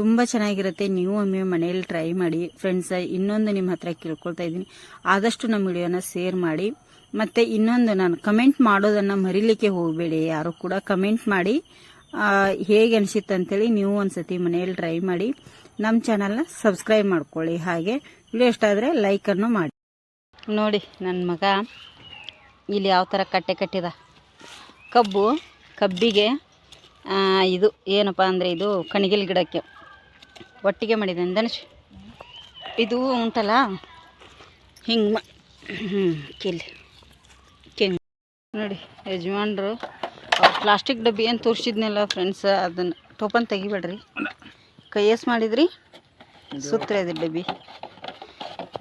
ತುಂಬ ಚೆನ್ನಾಗಿರುತ್ತೆ. ನೀವು ಒಮ್ಮೆ ಮನೆಯಲ್ಲಿ ಟ್ರೈ ಮಾಡಿ ಫ್ರೆಂಡ್ಸ್ ಇನ್ನೊಂದು ನಿಮ್ಮ ಹತ್ರ ಕೇಳ್ಕೊಳ್ತಾ ಇದ್ದೀನಿ. ಆದಷ್ಟು ನಮ್ಮ ವಿಡಿಯೋನ ಶೇರ್ ಮಾಡಿ. ಮತ್ತು ಇನ್ನೊಂದು ನಾನು ಕಮೆಂಟ್ ಮಾಡೋದನ್ನು ಮರಿಲಿಕ್ಕೆ ಹೋಗಬೇಡಿ. ಯಾರು ಕೂಡ ಕಮೆಂಟ್ ಮಾಡಿ ಹೇಗೆ ಅನಿಸಿತ್ತು ಅಂತೇಳಿ ನೀವು ಒಂದ್ಸತಿ ಮನೆಯಲ್ಲಿ ಟ್ರೈ ಮಾಡಿ. ನಮ್ಮ ಚಾನಲ್ನ ಸಬ್ಸ್ಕ್ರೈಬ್ ಮಾಡ್ಕೊಳ್ಳಿ. ಹಾಗೆ ವಿಡಿಯೋ ಇಷ್ಟ ಆದರೆ ಲೈಕನ್ನು ಮಾಡಿ. ನೋಡಿ ನನ್ನ ಮಗ ಇಲ್ಲಿ ಯಾವ ಥರ ಕಟ್ಟೆ ಕಟ್ಟಿದ. ಕಬ್ಬು, ಕಬ್ಬಿಗೆ ಇದು ಏನಪ್ಪ ಅಂದರೆ ಇದು ಕಣಗಿಲ್ ಗಿಡಕ್ಕೆ. ಒಟ್ಟಿಗೆ ಮಾಡಿದೆ ಧನುಷ್ ಇದು ಉಂಟಲ್ಲ? ಹಿಂಗೆ ಮಾ ಹ್ಞೂ ಕಿಲ್ ಕಿಂಗ್ ನೋಡಿ, ಯಜಮಾನ್ರು ಪ್ಲಾಸ್ಟಿಕ್ ಡಬ್ಬಿ ಏನು ತೋರಿಸಿದ್ನಲ್ಲ ಫ್ರೆಂಡ್ಸ್ ಅದನ್ನು ಟೋಪನ್ ತೆಗಿಬೇಡ್ರಿ. ಕೈಯಸ್ ಮಾಡಿದ್ರಿ? ಸುತ್ತರೆ ಅದು ಡಬ್ಬಿ.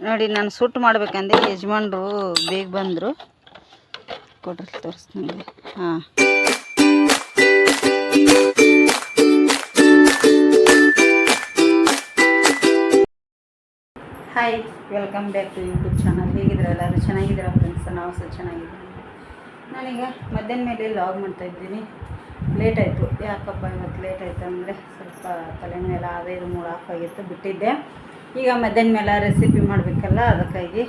ನೋಡಿ, ನಾನು ಸುಟ್ಟು ಮಾಡ್ಬೇಕಂದ್ರೆ ಯಜಮಾನ್ರು ಬೇಗ ಬಂದರು. ಕೊಡ್ರಿ ತೋರಿಸ್ತೀನಿ ಹಾಂ. Hi welcome back to YouTube channel ಹೇಗಿದ್ರೆ ಎಲ್ಲರೂ? ಚೆನ್ನಾಗಿದ್ದೀರಾ ಫ್ರೆಂಡ್ಸ್ ನಾವು ಸಹ ಚೆನ್ನಾಗಿದ್ದೀವಿ. ನಾನೀಗ ಮಧ್ಯಾಹ್ನ ಮೇಲೆ ಲಾಗ್ ಮಾಡ್ತಾ ಇದ್ದೀನಿ. ಲೇಟ್ ಆಯಿತು. ಯಾಕಪ್ಪ ಇವತ್ತು ಲೇಟ್ ಆಯಿತು ಅಂದರೆ ಸ್ವಲ್ಪ ತಲೆ ಮೇಲೆ ಅದೇ ಇದು ಮೂಡ್ ಆಫ್ ಆಗಿತ್ತು, ಬಿಟ್ಟಿದ್ದೆ. ಈಗ ಮಧ್ಯಾಹ್ನ ಮೇಲೆ ರೆಸಿಪಿ ಮಾಡಬೇಕಲ್ಲ, ಅದಕ್ಕಾಗಿ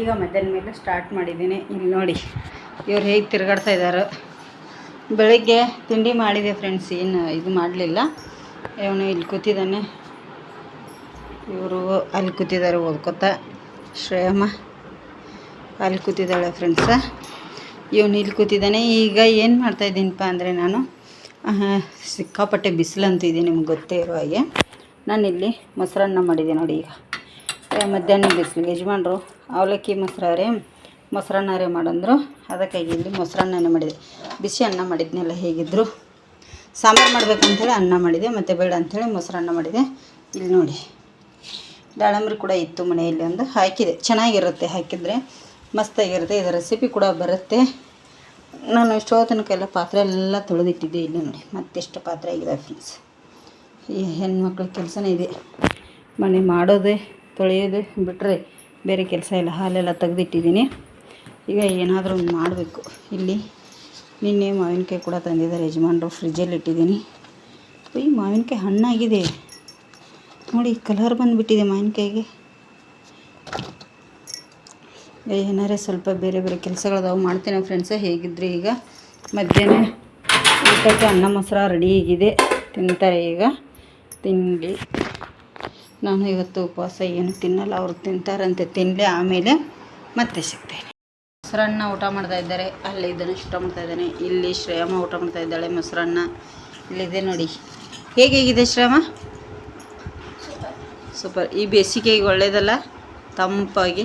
ಈಗ ಮಧ್ಯಾಹ್ನ ಮೇಲೆ ಸ್ಟಾರ್ಟ್ ಮಾಡಿದ್ದೀನಿ. ಇಲ್ಲಿ ನೋಡಿ, ಇವ್ರು ಹೇಗೆ ತಿರುಗಾಡ್ತಾ ಇದ್ದಾರೆ ಬೆಳಗ್ಗೆ ತಿಂಡಿ ಮಾಡಿದೆ ಫ್ರೆಂಡ್ಸ್ ಏನು ಇದು ಮಾಡಲಿಲ್ಲ. ಇವನು ಇಲ್ಲಿ ಕೂತಿದ್ದಾನೆ. ಇವರು ಅಲ್ಲಿ ಕೂತಿದ್ದಾರೆ ಓದ್ಕೊತ. ಶ್ರೇಯಮ್ಮ ಅಲ್ಲಿ ಕೂತಿದ್ದಾಳೆ ಫ್ರೆಂಡ್ಸ ಇವನು ಇಲ್ಲಿ ಕೂತಿದ್ದಾನೆ. ಈಗ ಏನು ಮಾಡ್ತಾಯಿದ್ದೀನಪ್ಪ ಅಂದರೆ ನಾನು ಸಿಕ್ಕಾಪಟ್ಟೆ ಬಿಸಿಲು ಇದೆ ನಿಮ್ಗೆ ಗೊತ್ತೇ ಇರೋ ಹಾಗೆ. ನಾನು ಇಲ್ಲಿ ಮೊಸರನ್ನ ಮಾಡಿದೆ ನೋಡಿ ಈಗ. ಮಧ್ಯಾಹ್ನ ಬಿಸಿಲು. ಯಜಮಾನ್ರು ಅವಲಕ್ಕಿ ಮೊಸರಾರೆ ಮೊಸರನ್ನಾರೆ ಮಾಡಂದ್ರು. ಅದಕ್ಕಾಗಿ ಇಲ್ಲಿ ಮೊಸರನ್ನ ಮಾಡಿದೆ. ಬಿಸಿ ಅನ್ನ ಮಾಡಿದ್ನೆಲ್ಲ, ಹೇಗಿದ್ರು. ಸಾಂಬಾರು ಮಾಡ್ಬೇಕಂತೇಳಿ ಅನ್ನ ಮಾಡಿದೆ, ಮತ್ತು ಬೇಡ ಅಂಥೇಳಿ ಮೊಸರನ್ನ ಮಾಡಿದೆ. ಇಲ್ಲಿ ನೋಡಿ. ದಾಳಂಬ್ರಿ ಕೂಡ ಇತ್ತು ಮನೆಯಲ್ಲಿ ಒಂದು. ಹಾಕಿದೆ. ಚೆನ್ನಾಗಿರುತ್ತೆ ಹಾಕಿದರೆ. ಮಸ್ತಾಗಿರುತ್ತೆ. ಇದು ರೆಸಿಪಿ ಕೂಡ ಬರುತ್ತೆ. ನಾನು ಎಷ್ಟೋ ತನಕ ಪಾತ್ರೆ ಎಲ್ಲ ತೊಳೆದಿಟ್ಟಿದ್ದೆ ಇಲ್ಲಿ ನೋಡಿ. ಮತ್ತೆಷ್ಟು ಪಾತ್ರೆ ಆಗಿದೆ ಫ್ರೆಂಡ್ಸ್ ಈ ಹೆಣ್ಮಕ್ಳ ಕೆಲಸನೇ ಇದೆ. ಮನೆ ಮಾಡೋದೇ, ತೊಳೆಯೋದು ಬಿಟ್ಟರೆ ಬೇರೆ ಕೆಲಸ ಇಲ್ಲ. ಹಾಲೆಲ್ಲ ತೆಗೆದಿಟ್ಟಿದ್ದೀನಿ. ಈಗ ಏನಾದರೂ ಒಂದು ಮಾಡಬೇಕು. ಇಲ್ಲಿ ನಿನ್ನೆ ಮಾವಿನಕಾಯಿ ಕೂಡ ತಂದಿದ್ದಾರೆ. ಯಜಮಾನರು ಫ್ರಿಜ್ಜಲ್ಲಿ ಇಟ್ಟಿದ್ದೀನಿ. ಈ ಮಾವಿನಕಾಯಿ ಹಣ್ಣಾಗಿದೆ. ನೋಡಿ ಕಲರ್ ಬಂದುಬಿಟ್ಟಿದೆ ಮಾವಿನಕಾಯಿಗೆ ಏನಾರೇ ಸ್ವಲ್ಪ ಬೇರೆ ಬೇರೆ ಕೆಲಸಗಳದಾವು ಮಾಡ್ತೀನಿ ಫ್ರೆಂಡ್ಸ ಹೇಗಿದ್ರಿ ಈಗ? ಮಧ್ಯಾಹ್ನ ಊಟಕ್ಕೆ ಅನ್ನ ಮೊಸರ ರೆಡಿ ಆಗಿದೆ. ತಿಂತಾರೆ ಈಗ. ತಿನ್ನಲಿ ನಾನು ಇವತ್ತು ಉಪವಾಸ ಏನು ತಿನ್ನಲ್ಲ, ಅವರು ತಿಂತಾರಂತೆ. ತಿನ್ನಲಿ ಆಮೇಲೆ ಮತ್ತೆ ಸಿಗ್ತೇನೆ. ಮೊಸರನ್ನ ಊಟ ಮಾಡ್ತಾ ಇದ್ದಾರೆ. ಅಲ್ಲಿ ಇದನ್ನು ಊಟ ಮಾಡ್ತಾ ಇದ್ದಾನೆ. ಇಲ್ಲಿ ಶ್ರೇಯಮ್ಮ ಊಟ ಮಾಡ್ತಾ ಇದ್ದಾಳೆ ಮೊಸರನ್ನ. ಇಲ್ಲಿದೆ ನೋಡಿ. ಹೇಗಿದೆ ಶ್ರೇಯಮ್ಮ? ಸೂಪರ್. ಈ ಬೇಸಿಗೆಗೆ ಒಳ್ಳೆಯದಲ್ಲ ತಂಪಾಗಿ.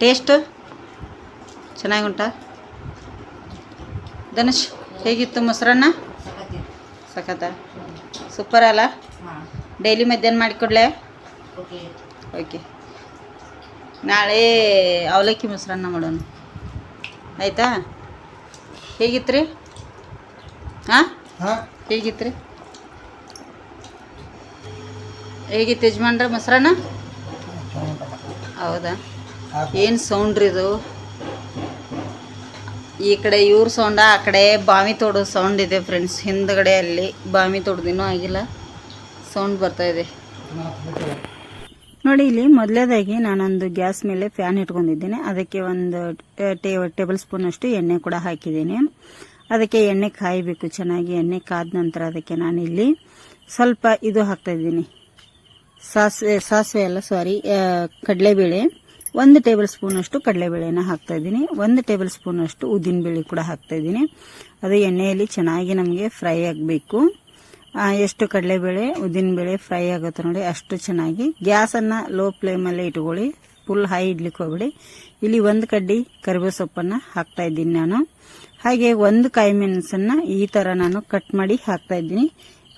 ಟೇಸ್ಟ್ ಚೆನ್ನಾಗಿ ಉಂಟಾ ಧನುಷ್ ಹೇಗಿತ್ತು ಮೊಸರನ್ನ? ಸಖತ್ತ ಸೂಪರ್ ಅಲ್ಲ? ಡೈಲಿ ಮಧ್ಯಾಹ್ನ ಮಾಡಿಕೊಡ್ಲೆ ಓಕೆ. ನಾಳೆ ಅವಲಕ್ಕಿ ಮೊಸರನ್ನ ಮಾಡೋಣ. ಆಯಿತಾ? ಹೇಗಿತ್ತು ರೀ ಹಾಂ. ಹೇಗಿತ್ತು ರೀ ಹೇಗಿತ್ತು ಯಜಮಾನ್ರ ಮೊಸರನ್ನ? ಹೌದಾ? ಏನು ಸೌಂಡ್ ರೀ ಇದು? ಈ ಕಡೆ ಇವ್ರ ಸೌಂಡ ಆ ಕಡೆ ಬಾವಿ ತೋಡೋ ಸೌಂಡ್ ಇದೆ ಫ್ರೆಂಡ್ಸ್ ಹಿಂದ್ಗಡೆ ಅಲ್ಲಿ ಬಾವಿ ತೋಡ್ದಿನೂ ಆಗಿಲ್ಲ. ಸೌಂಡ್ ಬರ್ತಾ ಇದೆ. ನೋಡಿ, ಇಲ್ಲಿ ಮೊದಲೇದಾಗಿ ನಾನೊಂದು ಗ್ಯಾಸ್ ಮೇಲೆ ಫ್ಯಾನ್ ಇಟ್ಕೊಂಡಿದ್ದೀನಿ. ಅದಕ್ಕೆ ಒಂದು ಟೇ, ಟೇಬಲ್ ಸ್ಪೂನ್ ಅಷ್ಟು ಎಣ್ಣೆ ಕೂಡ ಹಾಕಿದ್ದೀನಿ. ಅದಕ್ಕೆ ಎಣ್ಣೆ ಕಾಯಬೇಕು, ಚೆನ್ನಾಗಿ ಎಣ್ಣೆ ಕಾದ ನಂತರ ಅದಕ್ಕೆ ನಾನಿಲ್ಲಿ ಸ್ವಲ್ಪ ಇದು ಹಾಕ್ತಾ ಇದ್ದೀನಿ. ಸಾಸಿವೆ ಸಾಸಿವೆ ಅಲ್ಲ ಸಾರಿ ಕಡಲೆಬೇಳೆ. ಒಂದು ಟೇಬಲ್ ಸ್ಪೂನಷ್ಟು ಕಡಲೆಬೇಳೆನ ಹಾಕ್ತಾ ಇದ್ದೀನಿ. ಒಂದು ಟೇಬಲ್ ಸ್ಪೂನಷ್ಟು ಉದ್ದಿನಬೇಳೆ ಕೂಡ ಹಾಕ್ತಾ ಇದ್ದೀನಿ. ಅದು ಎಣ್ಣೆಯಲ್ಲಿ ಚೆನ್ನಾಗಿ ನಮಗೆ ಫ್ರೈ ಆಗಬೇಕು. ಎಷ್ಟು ಕಡಲೆಬೇಳೆ ಉದ್ದಿನಬೇಳೆ ಫ್ರೈ ಆಗುತ್ತೆ ನೋಡಿ ಅಷ್ಟು ಚೆನ್ನಾಗಿ. ಗ್ಯಾಸನ್ನು ಲೋ ಫ್ಲೇಮಲ್ಲೇ ಇಟ್ಕೊಳ್ಳಿ. ಫುಲ್ ಹೈ ಇಡ್ಲಿಕ್ಕೆ ಹೋಗ್ಬಿಡಿ. ಇಲ್ಲಿ ಒಂದು ಕಡ್ಡಿ ಕರಿಬೇವು ಸೊಪ್ಪನ್ನು ಹಾಕ್ತಾ ಇದ್ದೀನಿ ನಾನು. ಹಾಗೆ ಒಂದು ಕಾಯಿ ಮೆಣಸನ್ನು ಈ ಥರ ನಾನು ಕಟ್ ಮಾಡಿ ಹಾಕ್ತಾ ಇದ್ದೀನಿ.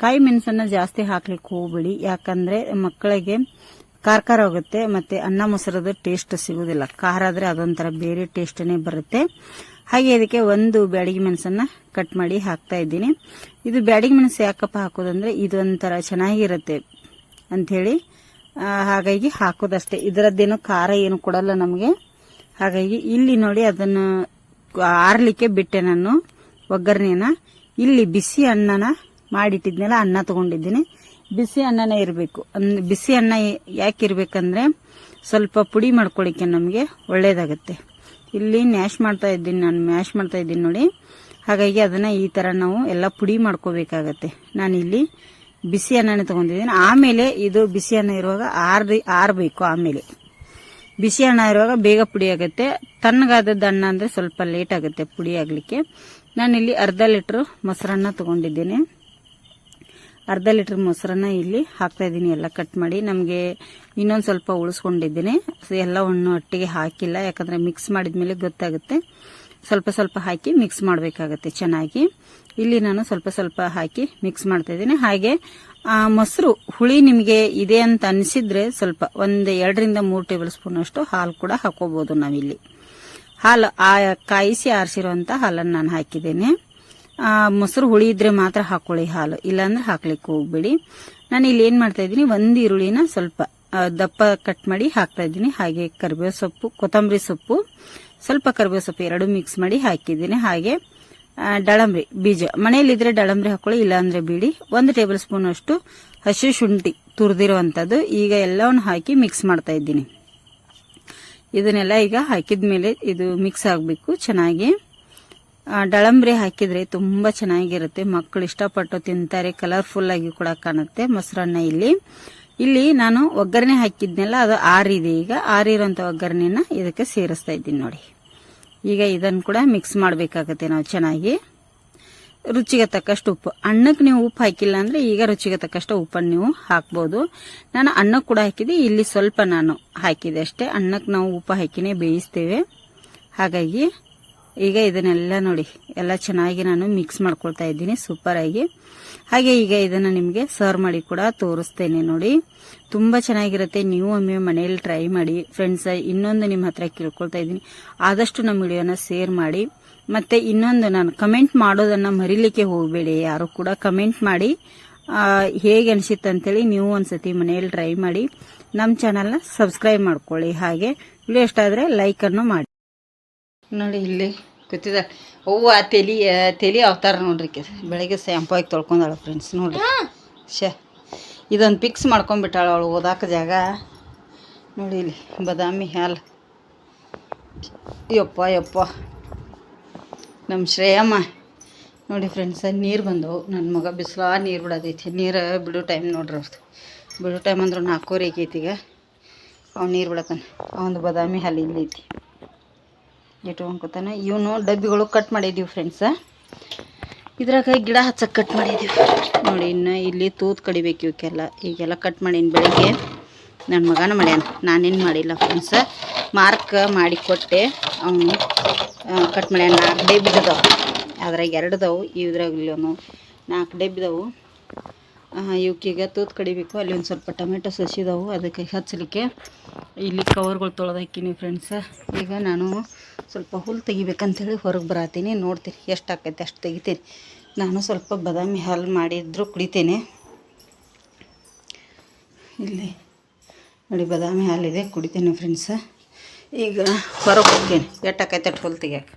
ಕಾಯಿ ಮೆಣಸನ್ನ ಜಾಸ್ತಿ ಹಾಕ್ಲಿಕ್ಕೆ ಹೋಗ್ಬೇಡಿ. ಯಾಕಂದ್ರೆ ಮಕ್ಕಳಿಗೆ ಖಾರ ಹೋಗುತ್ತೆ, ಮತ್ತೆ ಅನ್ನ ಮೊಸರದ ಟೇಸ್ಟ್ ಸಿಗೋದಿಲ್ಲ. ಖಾರ ಆದ್ರೆ ಅದೊಂಥರ ಬೇರೆ ಟೇಸ್ಟನೇ ಬರುತ್ತೆ. ಹಾಗೆ ಇದಕ್ಕೆ ಒಂದು ಬ್ಯಾಡಿಗೆ ಮೆಣಸನ್ನ ಕಟ್ ಮಾಡಿ ಹಾಕ್ತಾ ಇದ್ದೀನಿ. ಇದು ಬ್ಯಾಡಗಿ ಮೆಣಸು ಯಾಕಪ್ಪ ಹಾಕೋದಂದ್ರೆ ಇದೊಂಥರ ಚೆನ್ನಾಗಿರುತ್ತೆ ಅಂಥೇಳಿ ಹೇಳಿ ಹಾಗಾಗಿ ಹಾಕೋದಷ್ಟೇ. ಇದರದ್ದೇನು ಖಾರ ಏನು ಕೊಡಲ್ಲ ನಮಗೆ. ಹಾಗಾಗಿ ಇಲ್ಲಿ ನೋಡಿ ಅದನ್ನು ಆರ್ಲಿಕ್ಕೆ ಬಿಟ್ಟೆ ನಾನು ಒಗ್ಗರಣೆನ. ಇಲ್ಲಿ ಬಿಸಿ ಅನ್ನನ ಮಾಡಿಟ್ಟಿದ್ನೆಲ್ಲ, ಅನ್ನ ತಗೊಂಡಿದ್ದೀನಿ. ಬಿಸಿ ಅನ್ನನೇ ಇರಬೇಕು. ಬಿಸಿ ಅನ್ನ ಯಾಕೆ ಇರಬೇಕಂದ್ರೆ ಸ್ವಲ್ಪ ಪುಡಿ ಮಾಡ್ಕೊಳ್ಳಿಕ್ಕೆ ನಮಗೆ ಒಳ್ಳೇದಾಗುತ್ತೆ. ಇಲ್ಲಿ ಮ್ಯಾಶ್ ಮಾಡ್ತಾ ಇದ್ದೀನಿ, ನಾನು ಮ್ಯಾಶ್ ಮಾಡ್ತಾ ಇದ್ದೀನಿ ನೋಡಿ. ಹಾಗಾಗಿ ಅದನ್ನು ಈ ಥರ ನಾವು ಎಲ್ಲ ಪುಡಿ ಮಾಡ್ಕೋಬೇಕಾಗತ್ತೆ. ನಾನಿಲ್ಲಿ ಬಿಸಿ ಅನ್ನನೇ ತೊಗೊಂಡಿದ್ದೀನಿ. ಆಮೇಲೆ ಇದು ಬಿಸಿ ಅನ್ನ ಇರುವಾಗ ಆರ್ದು, ಆರಬೇಕು ಆಮೇಲೆ. ಬಿಸಿ ಅನ್ನ ಇರುವಾಗ ಬೇಗ ಪುಡಿ ಆಗುತ್ತೆ. ತಣ್ಣಗಾದದ್ದು ಅನ್ನ ಅಂದರೆ ಸ್ವಲ್ಪ ಲೇಟ್ ಆಗುತ್ತೆ ಪುಡಿ ಆಗಲಿಕ್ಕೆ. ನಾನಿಲ್ಲಿ ಅರ್ಧ ಲೀಟ್ರ್ ಮೊಸರನ್ನ ತೊಗೊಂಡಿದ್ದೀನಿ. ಅರ್ಧ ಲೀಟರ್ ಮೊಸರನ್ನ ಇಲ್ಲಿ ಹಾಕ್ತಾ ಇದ್ದೀನಿ, ಎಲ್ಲ ಕಟ್ ಮಾಡಿ. ನಮಗೆ ಇನ್ನೊಂದು ಸ್ವಲ್ಪ ಉಳಿಸ್ಕೊಂಡಿದ್ದೀನಿ. ಸೊ ಹಣ್ಣು ಒಟ್ಟಿಗೆ ಹಾಕಿಲ್ಲ, ಯಾಕಂದರೆ ಮಿಕ್ಸ್ ಮಾಡಿದ್ಮೇಲೆ ಗೊತ್ತಾಗುತ್ತೆ. ಸ್ವಲ್ಪ ಸ್ವಲ್ಪ ಹಾಕಿ ಮಿಕ್ಸ್ ಮಾಡಬೇಕಾಗತ್ತೆ ಚೆನ್ನಾಗಿ. ಇಲ್ಲಿ ನಾನು ಸ್ವಲ್ಪ ಸ್ವಲ್ಪ ಹಾಕಿ ಮಿಕ್ಸ್ ಮಾಡ್ತಾ ಇದ್ದೀನಿ. ಹಾಗೆ, ಆ, ಮೊಸರು, ಹುಳಿ ನಿಮಗೆ ಇದೆ ಅಂತ ಅನಿಸಿದ್ರೆ ಸ್ವಲ್ಪ ಒಂದು ಎರಡರಿಂದ ಮೂರು ಟೇಬಲ್ ಸ್ಪೂನ್ ಅಷ್ಟು ಹಾಲು ಕೂಡ ಹಾಕೋಬಹುದು ನಾವಿಲ್ಲಿ. ಹಾಲು, ಆ, ಕಾಯಿಸಿ ಆರಿಸಿರುವಂಥ ಹಾಲನ್ನು ನಾನು ಹಾಕಿದ್ದೇನೆ. ಮೊಸರು ಹುಳಿ ಇದ್ರೆ ಮಾತ್ರ ಹಾಕೊಳ್ಳಿ ಹಾಲು. ಇಲ್ಲಾಂದ್ರೆ ಹಾಕ್ಲಿಕ್ಕೆ ಹೋಗ್ಬೇಡಿ. ನಾನು ಇಲ್ಲಿ ಏನು ಮಾಡ್ತಾ ಇದ್ದೀನಿ, ಒಂದು ಈರುಳ್ಳಿನ ಸ್ವಲ್ಪ ದಪ್ಪ ಕಟ್ ಮಾಡಿ ಹಾಕ್ತಾ ಇದ್ದೀನಿ. ಹಾಗೆ ಕರಿಬೇವು ಸೊಪ್ಪು, ಕೊತ್ತಂಬರಿ ಸೊಪ್ಪು, ಸ್ವಲ್ಪ ಕರಿಬೇವು ಸೊಪ್ಪು ಎರಡು ಮಿಕ್ಸ್ ಮಾಡಿ ಹಾಕಿದ್ದೀನಿ. ಹಾಗೆ ಡಳಂಬ್ರಿ, ಬೀಜ. ಮನೆಯಲ್ಲಿದ್ರೆ ಡಳಂಬ್ರಿ ಹಾಕೊಳ್ಳಿ, ಇಲ್ಲಾಂದ್ರೆ ಬಿಡಿ. ಒಂದು ಟೇಬಲ್ ಸ್ಪೂನ್ ಅಷ್ಟು ಹಸಿ ಶುಂಠಿ ತುರಿದಿರುವಂಥದ್ದು ಈಗ ಎಲ್ಲವನ್ನು ಹಾಕಿ ಮಿಕ್ಸ್ ಮಾಡ್ತಾ ಇದ್ದೀನಿ. ಇದನ್ನೆಲ್ಲ ಈಗ ಹಾಕಿದ್ಮೇಲೆ ಇದು ಮಿಕ್ಸ್ ಆಗಬೇಕು ಚೆನ್ನಾಗಿ. ಡಳಂಬ್ರಿ ಹಾಕಿದ್ರೆ ತುಂಬ ಚೆನ್ನಾಗಿರುತ್ತೆ. ಮಕ್ಕಳು ಇಷ್ಟಪಟ್ಟು ತಿಂತಾರೆ. ಕಲರ್ಫುಲ್ ಆಗಿ ಕೂಡ ಕಾಣುತ್ತೆ ಮೊಸರನ್ನ ಇಲ್ಲಿ. ಇಲ್ಲಿ ನಾನು ಒಗ್ಗರಣೆ ಹಾಕಿದ್ನೆಲ್ಲ, ಅದು ಆರಿದೆ ಈಗ. ಆರಿರುವಂಥ ಒಗ್ಗರಣೆನ ಇದಕ್ಕೆ ಸೇರಿಸ್ತಾ ಇದ್ದೀನಿ ನೋಡಿ. ಈಗ ಇದನ್ನು ಕೂಡ ಮಿಕ್ಸ್ ಮಾಡಬೇಕಾಗತ್ತೆ ನಾವು ಚೆನ್ನಾಗಿ. ರುಚಿಗೆ ತಕ್ಕಷ್ಟು ಉಪ್ಪು. ಅನ್ನಕ್ಕೆ ನೀವು ಉಪ್ಪು ಹಾಕಿಲ್ಲ ಅಂದ್ರೆ ಈಗ ರುಚಿಗೆ ತಕ್ಕಷ್ಟು ಉಪ್ಪನ್ನು ನೀವು ಹಾಕ್ಬೋದು. ನಾನು ಅನ್ನಕ್ಕೆ ಕೂಡ ಹಾಕಿದೆ ಇಲ್ಲಿ ಸ್ವಲ್ಪ ನಾನು ಹಾಕಿದೆ ಅಷ್ಟೇ. ಅನ್ನಕ್ಕೆ ನಾವು ಉಪ್ಪು ಹಾಕಿನೇ ಬೇಯಿಸ್ತೇವೆ. ಹಾಗಾಗಿ ಈಗ ಇದನ್ನೆಲ್ಲ ನೋಡಿ, ಎಲ್ಲ ಚೆನ್ನಾಗಿ ನಾನು ಮಿಕ್ಸ್ ಮಾಡ್ಕೊಳ್ತಾ ಇದ್ದೀನಿ ಸೂಪರ್ ಆಗಿ. ಹಾಗೆ ಈಗ ಇದನ್ನು ನಿಮಗೆ ಸರ್ವ್ ಮಾಡಿ ಕೂಡ ತೋರಿಸ್ತೇನೆ ನೋಡಿ. ತುಂಬ ಚೆನ್ನಾಗಿರುತ್ತೆ, ನೀವು ಒಮ್ಮೆ ಮನೆಯಲ್ಲಿ ಟ್ರೈ ಮಾಡಿ ಫ್ರೆಂಡ್ಸ್ ಇನ್ನೊಂದು ನಿಮ್ಮ ಹತ್ರ ಕೇಳ್ಕೊಳ್ತಾ ಇದ್ದೀನಿ. ಆದಷ್ಟು ನಮ್ಮ ವಿಡಿಯೋನ ಶೇರ್ ಮಾಡಿ. ಮತ್ತೆ ಇನ್ನೊಂದು ನಾನು ಕಮೆಂಟ್ ಮಾಡೋದನ್ನ ಮರಿಲಿಕ್ಕೆ ಹೋಗಬೇಡಿ, ಯಾರು ಕೂಡ ಕಮೆಂಟ್ ಮಾಡಿ ಹೇಗೆ ಅನಿಸಿತ್ತು ಅಂತೇಳಿ ನೀವು ಒಂದ್ಸತಿ ಮನೆಯಲ್ಲಿ ಟ್ರೈ ಮಾಡಿ, ನಮ್ಮ ಚಾನಲ್ನ ಸಬ್ಸ್ಕ್ರೈಬ್ ಮಾಡ್ಕೊಳ್ಳಿ. ಹಾಗೆ, ವಿಡಿಯೋ ಇಷ್ಟ ಆದರೆ ಲೈಕನ್ನು ಮಾಡಿ. ನೋಡಿ ಇಲ್ಲಿ ಕೂತಿದ ಅವ್ವ ತೆಲಿ ತೆಲಿ ಅವತಾರ ನೋಡ್ರಿ ಕೆ ಬೆಳಗ್ಗೆ ಶಾಂಪು ಆಗಿ ತೊಳ್ಕೊಂಡಾಳ ಫ್ರೆಂಡ್ಸ್ ನೋಡ್ರಿ. ಶೇ ಇದೊಂದು ಫಿಕ್ಸ್ ಮಾಡ್ಕೊಂಡ್ಬಿಟ್ಟಾಳ ಅವಳು ಓದಾಕ ಜಾಗ. ನೋಡಿ ಇಲ್ಲಿ ಬಾದಾಮಿ ಹಾಲು. ಯಪ್ಪ ಯಪ್ಪ. ನಮ್ಮ ಶ್ರೇಯಮ್ಮ. ನೋಡಿ ಫ್ರೆಂಡ್ಸ್ ನೀರು ಬಂದವು. ನನ್ನ ಮಗ ಬಿಸಿಲ ನೀರು ಬಿಡೋದೈತಿ ನೀರು ಬಿಡೋ ಟೈಮ್ ನೋಡ್ರಿ ಅವ್ರದ್ದು ಬಿಡೋ ಟೈಮ್ ಅಂದ್ರೆ ನಾಲ್ಕೂವರೆ ಐತಿ ಈಗ. ಅವ್ನು ನೀರು ಬಿಡತಾನೆ ಅವನು ಬಾದಾಮಿ ಹಾಲು ಇಲ್ಲೈತಿ. ಇಟ್ಕೊಂಡ್ಕೊತಾನೆ ಇವನು ಡಬ್ಬಿಗಳು ಕಟ್ ಮಾಡಿದ್ದೀವಿ ಫ್ರೆಂಡ್ಸ ಇದ್ರಾಗ ಗಿಡ ಹಚ್ಚಕ್ಕೆ ಕಟ್ ಮಾಡಿದ್ದೀವಿ ನೋಡಿ ಇನ್ನು ಇಲ್ಲಿ ತೂತ್ ಕಡಿಬೇಕು ಇವಕ್ಕೆಲ್ಲ ಈಗೆಲ್ಲ ಕಟ್ ಮಾಡೀನಿ ಬೆಳಿಗ್ಗೆ ನನ್ನ ಮಗನ ಮಾಡ್ಯಾನ ನಾನೇನು ಮಾಡಿಲ್ಲ ಫ್ರೆಂಡ್ಸ ಮಾರ್ಕ್ ಮಾಡಿ ಕೊಟ್ಟೆ. ಅವನು ಕಟ್ ಮಾಡ್ಯಾನ. ನಾಲ್ಕು ಡಬ್ಬಿದವು ಅದ್ರಾಗ ಎರಡು ಅದಾವು ಇದ್ರಾಗ ಇಲ್ಲೊಂದು ನಾಲ್ಕು ಡಬ್ಬಿದವು ಇವಕ್ಕೀಗ ತೂತ್ ಕಡಿಬೇಕು. ಅಲ್ಲಿ ಒಂದು ಸ್ವಲ್ಪ ಟೊಮೆಟೊ ಸಸಿದವು. ಅದಕ್ಕೆ ಹಚ್ಚಲಿಕ್ಕೆ ಇಲ್ಲಿ ಕವರ್ಗಳು ತೊಳೆದಾಕಿನಿ ಫ್ರೆಂಡ್ಸ ಈಗ ನಾನು ಸ್ವಲ್ಪ ಹುಲ್ಲು ತೆಗಿಬೇಕಂತೇಳಿ ಹೊರಗೆ ಬರತ್ತೀನಿ ನೋಡ್ತೀನಿ ಎಷ್ಟು ಆಕೈತೆ, ಅಷ್ಟು ತೆಗಿತೀನಿ. ನಾನು ಸ್ವಲ್ಪ ಬಾದಾಮಿ ಹಾಲು ಮಾಡಿದ್ರು ಕುಡಿತೇನೆ. ಇಲ್ಲಿ ನೋಡಿ ಬಾದಾಮಿ ಹಾಲಿದೆ ಕುಡಿತೇನೆ ಫ್ರೆಂಡ್ಸ ಈಗ ಹೊರಗೆ ಹೋಗ್ತೀನಿ. ಎಷ್ಟು ಆಕೈತೆ ಅಷ್ಟು ಹುಲ್ಲು ತೆಗಿಯಕ್ಕೆ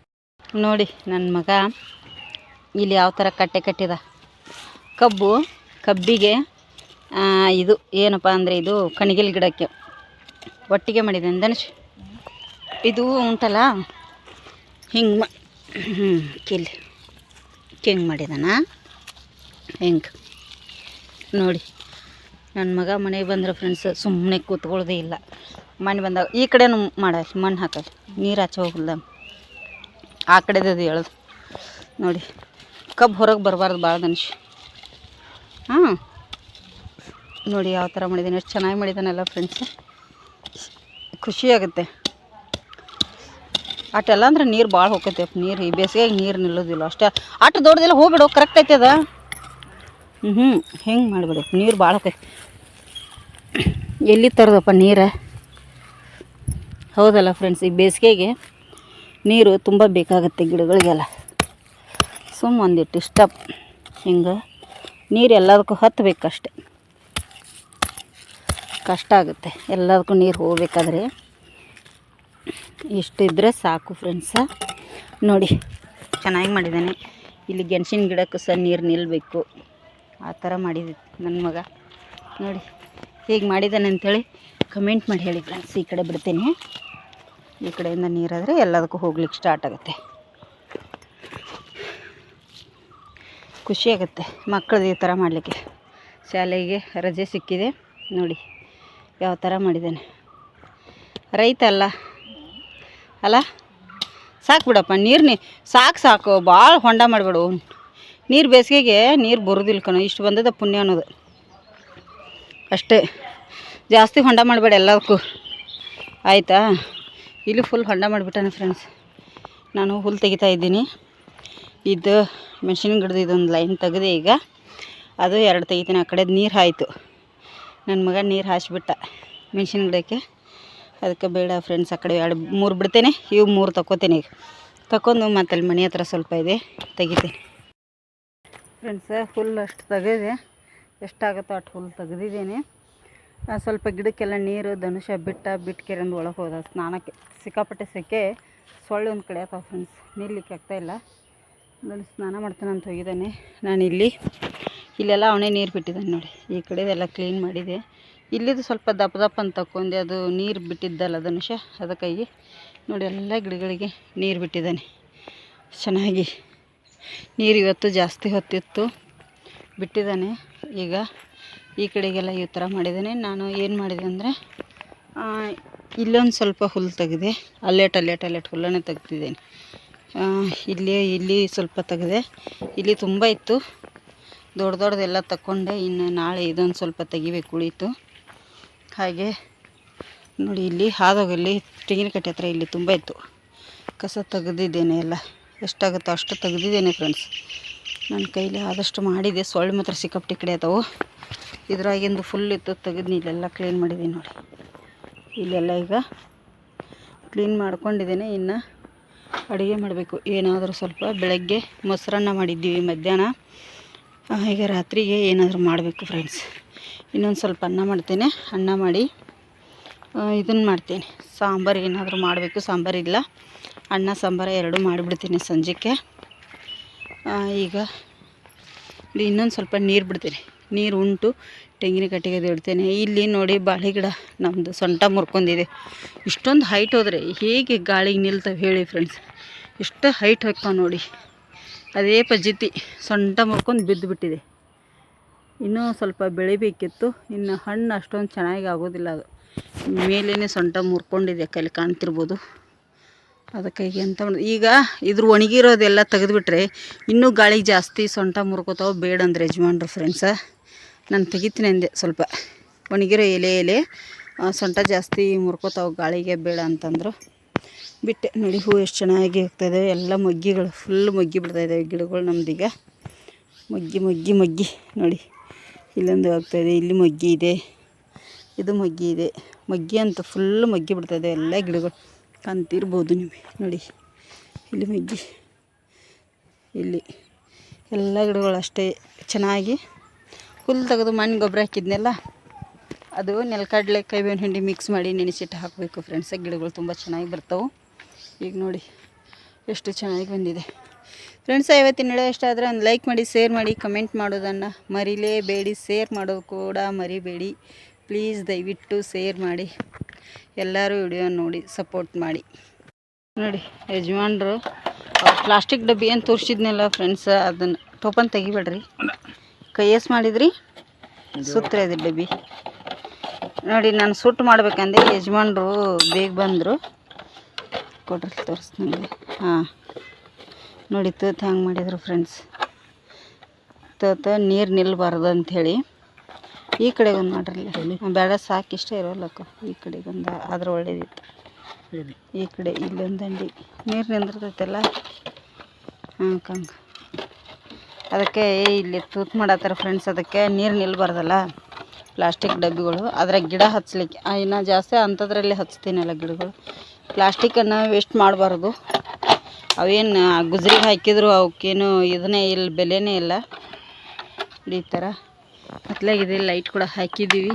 ನೋಡಿ ನನ್ನ ಮಗ ಇಲ್ಲಿ ಯಾವ ಥರ ಕಟ್ಟೆ ಕಟ್ಟಿದ. ಕಬ್ಬು, ಕಬ್ಬಿಗೆ ಇದು ಏನಪ್ಪ ಅಂದರೆ ಇದು ಕಣಿಗಿಲ್ ಗಿಡಕ್ಕೆ. ಒಟ್ಟಿಗೆ ಮಾಡಿದೆ ಧನುಷ್ ಇದು ಉಂಟಲ್ಲ? ಹಿಂಗೆ ಮಾ ಕಿಲ್ಲಿ ಹಿಂಗೆ ಮಾಡಿದಾನ? ಹೆಂಗೆ? ನೋಡಿ ನನ್ನ ಮಗ ಮನೆಗೆ ಬಂದ್ರೆ ಫ್ರೆಂಡ್ಸ್ ಸುಮ್ಮನೆ ಕೂತ್ಕೊಳ್ಳೋದೇ ಇಲ್ಲ. ಮನೆ ಬಂದಾಗ ಈ ಕಡೆನೂ ಮಾಡಲಿ ಮಣ್ಣು ಹಾಕಲ್ಲ. ನೀರು ಆಚೆ ಹೋಗಲ್ಲ ಆ ಕಡೆದದು ಹೇಳೋದು. ನೋಡಿ, ಕಬ್ಬು ಹೊರಗೆ ಬರಬಾರ್ದು ಭಾಳ ಧನುಷ್ ಹಾಂ. ನೋಡಿ, ಯಾವ ಥರ ಮಾಡಿದ್ದೀನಿ ಎಷ್ಟು ಚೆನ್ನಾಗಿ ಮಾಡಿದ್ದಾನಲ್ಲ ಫ್ರೆಂಡ್ಸ್ ಖುಷಿ ಆಗುತ್ತೆ ಅಷ್ಟೆಲ್ಲ ಅಂದ್ರೆ ನೀರು ಭಾಳ ಹೋಗತ್ತೆ ನೀರು ಈ ಬೇಸಿಗೆಗೆ ನೀರು ನಿಲ್ಲೋದಿಲ್ಲ. ಅಷ್ಟೇ ಅಷ್ಟು ದೊಡ್ಡದಿಲ್ಲ, ಹೋಗ್ಬಿಡು ಕರೆಕ್ಟ್ ಐತೆ ಅದ. ಹ್ಞೂ ಹ್ಞೂ ಹೆಂಗೆ ಮಾಡಿಬಿಡು ನೀರು ಭಾಳ ಹೋಗೈತೆ ಎಲ್ಲಿ ತರೋದಪ್ಪ ನೀರು? ಹೌದಲ್ಲ ಫ್ರೆಂಡ್ಸ್ ಈ ಬೇಸಿಗೆಗೆ ನೀರು ತುಂಬ ಬೇಕಾಗುತ್ತೆ ಗಿಡಗಳಿಗೆಲ್ಲ. ಸುಮ್ಮ ಒಂದಿಟ್ಟು ಇಷ್ಟ ಹಿಂಗೆ ನೀರು ಎಲ್ಲದಕ್ಕೂ ಹತ್ತಬೇಕಷ್ಟೆ ಕಷ್ಟ ಆಗುತ್ತೆ. ಎಲ್ಲದಕ್ಕೂ ನೀರು ಹೋಗ್ಬೇಕಾದ್ರೆ. ಇಷ್ಟಿದ್ರೆ ಸಾಕು ಫ್ರೆಂಡ್ಸ ನೋಡಿ, ಚೆನ್ನಾಗಿ ಮಾಡಿದ್ದಾನೆ. ಇಲ್ಲಿ ಗೆಣಸಿನ ಗಿಡಕ್ಕೂ ಸಹ ನೀರು ನಿಲ್ಲಬೇಕು ಆ ಥರ ಮಾಡಿದ ನನ್ನ ಮಗ. ನೋಡಿ, ಹೀಗೆ ಮಾಡಿದ್ದಾನೆ ಅಂಥೇಳಿ ಕಮೆಂಟ್ ಮಾಡಿ ಹೇಳಿ ಫ್ರೆಂಡ್ಸ್ ಈ ಕಡೆ ಬಿಡ್ತೀನಿ. ಈ ಕಡೆಯಿಂದ ನೀರಾದರೆ ಎಲ್ಲದಕ್ಕೂ ಹೋಗ್ಲಿಕ್ಕೆ ಸ್ಟಾರ್ಟ್ ಆಗುತ್ತೆ. ಖುಷಿಯಾಗುತ್ತೆ ಮಕ್ಕಳದ್ದು ಈ ಥರ ಮಾಡಲಿಕ್ಕೆ. ಶಾಲೆಗೆ ರಜೆ ಸಿಕ್ಕಿದೆ. ನೋಡಿ. ಯಾವ ಥರ ಮಾಡಿದ್ದೇನೆ? ರೈತ ಅಲ್ಲ? ಅಲ್ಲ ಸಾಕು ಬಿಡಪ್ಪ, ನೀರು ನೀ ಸಾಕು ಸಾಕು ಭಾಳ ಹೊಂಡ ಮಾಡಿಬಿಡು. ನೀರು ಬೇಸಿಗೆಗೆ ನೀರು ಬರೋದಿಲ್ಲ ಕಣ, ಇಷ್ಟು ಬಂದದ ಪುಣ್ಯ ಅನ್ನೋದು. ಅಷ್ಟೇ. ಜಾಸ್ತಿ ಹೊಂಡ ಮಾಡಬೇಡ ಎಲ್ಲದಕ್ಕೂ. ಆಯಿತಾ? ಇಲ್ಲಿ ಫುಲ್ ಹೊಂಡ ಮಾಡಿಬಿಟ್ಟಾನೆ ಫ್ರೆಂಡ್ಸ್ ನಾನು ಹುಲ್ಲು ತೆಗಿತಾ ಇದ್ದೀನಿ. ಇದು ಮೆಣಸಿನ ಗಿಡದ ಇದೊಂದು ಲೈನ್ ತೆಗೆದೆ ಈಗ. ಅದು ಎರಡು ತೆಗಿತೀನಿ, ಆ ಕಡೆದು ನೀರು ಆಯಿತು ನನ್ನ ಮಗ ನೀರು ಹಾಸಿಬಿಟ್ಟ ಮೆಣಸಿನ ಗಿಡಕ್ಕೆ. ಅದಕ್ಕೆ ಬೇಡ ಫ್ರೆಂಡ್ಸ್ ಆ ಕಡೆ ಎರಡು ಮೂರು ಬಿಡ್ತೇನೆ, ಇವು ಮೂರು ತಗೋತೀನಿ ಈಗ. ತಗೊಂಡು ಮತ್ತೆ ಅಲ್ಲಿ ಮನೆ ಹತ್ರ ಸ್ವಲ್ಪ ಇದೆ ತೆಗಿತೀನಿ ಫ್ರೆಂಡ್ಸ್ ಹುಲ್ಲು ಅಷ್ಟು ತೆಗೆದೆ ಎಷ್ಟಾಗುತ್ತೋ ಅಷ್ಟು ಹುಲ್ಲು ತೆಗೆದಿದ್ದೀನಿ. ಸ್ವಲ್ಪ ಗಿಡಕ್ಕೆಲ್ಲ ನೀರು, ಧನುಷ, ಬಿಟ್ಟ ಬಿಟ್ಕೆರೆಂದು ಒಳಗೆ ಹೋದ ಸ್ನಾನಕ್ಕೆ. ಸಿಕ್ಕಾಪಟ್ಟೆ ಸೆಕೆ, ಸೊಳ್ಳೆ ಒಂದು ಕಡೆ ಆತಾವ ಫ್ರೆಂಡ್ಸ್ ನಿಲ್ಲಿಕ್ಕೆ ಆಗ್ತಾಯಿಲ್ಲ ನಾನು ಸ್ನಾನ ಮಾಡ್ತಾನಂತ ಹೋಗಿದ್ದಾನೆ. ನಾನಿಲ್ಲಿ ಇಲ್ಲೆಲ್ಲ ಅವನೇ ನೀರು ಬಿಟ್ಟಿದ್ದಾನೆ ನೋಡಿ. ಈ ಕಡೆದೆಲ್ಲ ಕ್ಲೀನ್ ಮಾಡಿದೆ. ಇಲ್ಲಿದು ಸ್ವಲ್ಪ ದಪ್ಪ ದಪ್ಪ ಅಂತ ತಕೊಂಡೆ ಅದು ನೀರು ಬಿಟ್ಟಿದ್ದಲ್ಲ ಧನುಷ ಅದಕ್ಕಾಗಿ ನೋಡಿ ಎಲ್ಲ ಗಿಡಗಳಿಗೆ ನೀರು ಬಿಟ್ಟಿದ್ದಾನೆ. ಚೆನ್ನಾಗಿ ನೀರು ಇವತ್ತು ಜಾಸ್ತಿ ಹೊತ್ತಿತ್ತು. ಬಿಟ್ಟಿದ್ದಾನೆ. ಈಗ ಈ ಕಡೆಗೆಲ್ಲ ಈ ಥರ ಮಾಡಿದ್ದಾನೆ. ನಾನು ಏನು ಮಾಡಿದೆ ಅಂದರೆ ಇಲ್ಲೊಂದು ಸ್ವಲ್ಪ ಹುಲ್ಲು ತೆಗೆದೆ. ಅಲ್ಲೇಟ್ ಅಲ್ಲೇಟ್ ಅಲ್ಲೇಟ್ ಹುಲ್ಲನ್ನೇ ತೆಗ್ದಿದ್ದೇನೆ. ಇಲ್ಲಿ ಇಲ್ಲಿ ಸ್ವಲ್ಪ ತೆಗೆದೆ. ಇಲ್ಲಿ ತುಂಬ ಇತ್ತು. ದೊಡ್ಡ ದೊಡ್ಡದೆಲ್ಲ ತಗೊಂಡೆ ಇನ್ನು ನಾಳೆ ಇದೊಂದು ಸ್ವಲ್ಪ ತೆಗಿಬೇಕು ಉಳಿತು ಹಾಗೆ ನೋಡಿ ಇಲ್ಲಿ ಹಾದೋಗಲ್ಲಿ ತೆಂಗಿನಕಟ್ಟೆ ಹತ್ರ ಇಲ್ಲಿ ತುಂಬ ಇತ್ತು. ಕಸ ತೆಗೆದಿದ್ದೇನೆ ಎಲ್ಲ. ಎಷ್ಟಾಗುತ್ತೋ ಅಷ್ಟು ತೆಗೆದಿದ್ದೇನೆ ಫ್ರೆಂಡ್ಸ್ ನನ್ನ ಕೈಲಿ ಆದಷ್ಟು ಮಾಡಿದೆ. ಸೊಳ್ಳೆ ಮಾತ್ರ ಸಿಕ್ಕಾಪಟ್ಟಿ ಕಡೆ ಅದಾವು ಇದ್ರಾಗಿಂದು ಫುಲ್ ಇತ್ತು. ತೆಗೆದು ಇಲ್ಲೆಲ್ಲ ಕ್ಲೀನ್ ಮಾಡಿದ್ದೀನಿ ನೋಡಿ. ಇಲ್ಲೆಲ್ಲ ಈಗ ಕ್ಲೀನ್ ಮಾಡ್ಕೊಂಡಿದ್ದೇನೆ. ಇನ್ನು ಅಡುಗೆ ಮಾಡಬೇಕು. ಏನಾದರೂ ಸ್ವಲ್ಪ ಬೆಳಗ್ಗೆ ಮೊಸರನ್ನ ಮಾಡಿದ್ದೀವಿ ಮಧ್ಯಾಹ್ನ. ಈಗ ರಾತ್ರಿಗೆ ಏನಾದರೂ ಮಾಡಬೇಕು ಫ್ರೆಂಡ್ಸ್ ಇನ್ನೊಂದು ಸ್ವಲ್ಪ ಅನ್ನ ಮಾಡ್ತೇನೆ. ಅನ್ನ ಮಾಡಿ ಇದನ್ನು ಮಾಡ್ತೇನೆ. ಸಾಂಬಾರು ಏನಾದರೂ ಮಾಡಬೇಕು ಸಾಂಬಾರಿಲ್ಲ ಅನ್ನ, ಸಾಂಬಾರು ಎರಡೂ ಮಾಡಿಬಿಡ್ತೀನಿ ಸಂಜೆಗೆ ಈಗ ಇನ್ನೊಂದು ಸ್ವಲ್ಪ ನೀರು ಬಿಡ್ತೀನಿ. ನೀರು ಉಂಟು, ತೆಂಗಿನ ಕಟ್ಟಿಗೆ ಇಡ್ತೇನೆ ಇಲ್ಲಿ ನೋಡಿ ಬಾಳೆ ಗಿಡ ನಮ್ಮದು ಸೊಂಟ ಮುರ್ಕೊಂಡಿದೆ. ಇಷ್ಟೊಂದು ಹೈಟ್ ಹೋದರೆ ಹೇಗೆ ಗಾಳಿಗೆ ನಿಲ್ತವೆ ಹೇಳಿ ಫ್ರೆಂಡ್ಸ್ ಎಷ್ಟು ಹೈಟ್ ಹೋಗ್ತಾವೆ ನೋಡಿ. ಅದೇ ಪಜಿತಿ ಸೊಂಟ ಮುರ್ಕೊಂಡು ಬಿದ್ದು ಬಿಟ್ಟಿದೆ ಇನ್ನೂ ಸ್ವಲ್ಪ ಬೆಳಿಬೇಕಿತ್ತು. ಇನ್ನು ಹಣ್ಣು ಅಷ್ಟೊಂದು ಚೆನ್ನಾಗಿ ಆಗೋದಿಲ್ಲ ಅದು. ಮೇಲೇ ಸೊಂಟ ಮುರ್ಕೊಂಡಿದೆ. ಕೈಲಿ ಕಾಣ್ತಿರ್ಬೋದು. ಅದಕ್ಕಾಗಿ ಅಂತ ಈಗ ಇದ್ರ ಒಣಗಿರೋದೆಲ್ಲ ತೆಗೆದುಬಿಟ್ರೆ ಇನ್ನೂ ಗಾಳಿ ಜಾಸ್ತಿ ಸೊಂಟ ಮುರ್ಕೋತಾವೆ ಬೇಡ ಅಂದರೆ ಯಜಮಾನ್ರು ಫ್ರೆಂಡ್ಸ ನಾನು ತೆಗಿತೀನಿ ಅಂದೆ ಸ್ವಲ್ಪ. ಒಣಗಿರೋ ಎಲೆ ಎಲೆ ಸೊಂಟ ಜಾಸ್ತಿ ಮುರ್ಕೋತಾವೆ ಗಾಳಿಗೆ ಬೇಡ ಅಂತಂದರು. ಬಿಟ್ಟೆ. ನೋಡಿ, ಹೂ ಎಷ್ಟು ಚೆನ್ನಾಗಿ ಹೋಗ್ತಾಯಿದೆ ಎಲ್ಲ ಮೊಗ್ಗಿಗಳು ಫುಲ್ ಮೊಗ್ಗಿ ಬಿಡ್ತಾಯಿದ್ದಾವೆ ಗಿಡಗಳು ನಮ್ದೀಗ. ಮೊಗ್ಗಿ ಮೊಗ್ಗಿ ಮೊಗ್ಗಿ. ನೋಡಿ, ಇಲ್ಲೊಂದು ಆಗ್ತಾಯಿದೆ. ಇಲ್ಲಿ ಮೊಗ್ಗಿ ಇದೆ. ಇದು ಮೊಗ್ಗಿ ಇದೆ. ಮೊಗ್ಗಿ ಅಂತ ಫುಲ್ ಮೊಗ್ಗಿ ಬಿಡ್ತಾಯಿದೆ ಎಲ್ಲ ಗಿಡಗಳು. ಕಾಣ್ತಿರ್ಬೋದು ನಿಮಗೆ. ನೋಡಿ, ಇಲ್ಲಿ ಮೊಗ್ಗಿ, ಇಲ್ಲಿ ಎಲ್ಲ ಗಿಡಗಳು ಅಷ್ಟೇ ಚೆನ್ನಾಗಿ. ಹುಲ್ಲು ತೆಗೆದು ಮಣ್ಣು ಗೊಬ್ಬರ ಹಾಕಿದ್ನೆಲ್ಲ, ಅದು ನೆಲಕಡಲೆ ಕೈಬೇವಿನ ಹಿಂಡಿ ಮಿಕ್ಸ್ ಮಾಡಿ ನೆನೆಸಿಟ್ಟು ಹಾಕಬೇಕು ಫ್ರೆಂಡ್ಸ್ ಗಿಡಗಳು ತುಂಬ ಚೆನ್ನಾಗಿ ಬರ್ತಾವೆ. ಈಗ ನೋಡಿ ಎಷ್ಟು ಚೆನ್ನಾಗಿ ಬಂದಿದೆ. ಫ್ರೆಂಡ್ಸ್ ಇವತ್ತಿನ ವಿಡಿಯೋ ಇಷ್ಟ ಆದರೆ ಒಂದು ಲೈಕ್ ಮಾಡಿ ಶೇರ್ ಮಾಡಿ ಕಮೆಂಟ್ ಮಾಡೋದನ್ನು ಮರಿಲೇಬೇಡಿ. ಶೇರ್ ಮಾಡೋದು ಕೂಡ ಮರಿಬೇಡಿ. ಪ್ಲೀಸ್ ದಯವಿಟ್ಟು ಶೇರ್ ಮಾಡಿ. ಎಲ್ಲರೂ ವಿಡಿಯೋ ನೋಡಿ ಸಪೋರ್ಟ್ ಮಾಡಿ. ನೋಡಿ, ಯಜಮಾನ್ರು ಪ್ಲಾಸ್ಟಿಕ್ ಡಬ್ಬಿ ಏನು ತೋರಿಸಿದ್ನಲ್ಲ ಫ್ರೆಂಡ್ಸ್ ಅದನ್ನು ಟೋಪನ್ ತೆಗಿಬೇಡ್ರಿ. ಕೈ ಎಸ್ ಮಾಡಿದ್ರಿ? ಸುತ್ತರೆ ಇದೆ ಡಬ್ಬಿ. ನೋಡಿ, ನಾನು ಸುಟ್ಟು ಮಾಡ್ಬೇಕಂದ್ರೆ ಯಜಮಾನ್ರು ಬೇಗ ಬಂದರು. ಕೊಡ್ರಿ ತೋರಿಸ್ತೀನಿ ಹಾಂ. ನೋಡಿ ತೋತ ಹ್ಯಾಂಗೆ ಮಾಡಿದ್ರು ಫ್ರೆಂಡ್ಸ್ ತೂತ ನೀರು ನಿಲ್ಲಬಾರ್ದು ಅಂಥೇಳಿ ಈ ಕಡೆಗೆ ಒಂದು ಮಾಡ್ರಲ್ಲ. ಬೇಡ ಸಾಕು ಇಷ್ಟ ಇರೋಲ್ಲಕ್ಕ. ಈ ಕಡೆಗೆ ಒಂದು ಆದ್ರೆ ಒಳ್ಳೇದಿತ್ತು. ಈ ಕಡೆ ಇಲ್ಲೊಂದು ದಂಡಿ ನೀರು ನಿಂದಿರ್ತೈತಲ್ಲ? ಹಾಂ ಕಂಗ. ಅದಕ್ಕೆ ಇಲ್ಲಿ ತೂತ್ ಮಾಡತ್ತಾರ ಫ್ರೆಂಡ್ಸ್ ಅದಕ್ಕೆ ನೀರು ನಿಲ್ಬಾರ್ದಲ್ಲ? ಪ್ಲಾಸ್ಟಿಕ್ ಡಬ್ಬಿಗಳು. ಅದ್ರಾಗ ಗಿಡ ಹಚ್ಚಲಿಕ್ಕೆ ಇನ್ನು ಜಾಸ್ತಿ ಅಂಥದ್ರಲ್ಲಿ ಹಚ್ತೀನಲ್ಲ ಗಿಡಗಳು. ಪ್ಲಾಸ್ಟಿಕನ್ನು ವೇಸ್ಟ್ ಮಾಡಬಾರ್ದು. ಅವೇನು ಗುಜ್ರಿಗೆ ಹಾಕಿದ್ರು ಅವಕ್ಕೇನು ಇದನ್ನೇ ಇಲ್ಲ, ಬೆಲೆನೇ ಇಲ್ಲ. ಈ ಥರ. ಕತ್ಲಾಗಿದೆ ಲೈಟ್ ಕೂಡ ಹಾಕಿದ್ದೀವಿ.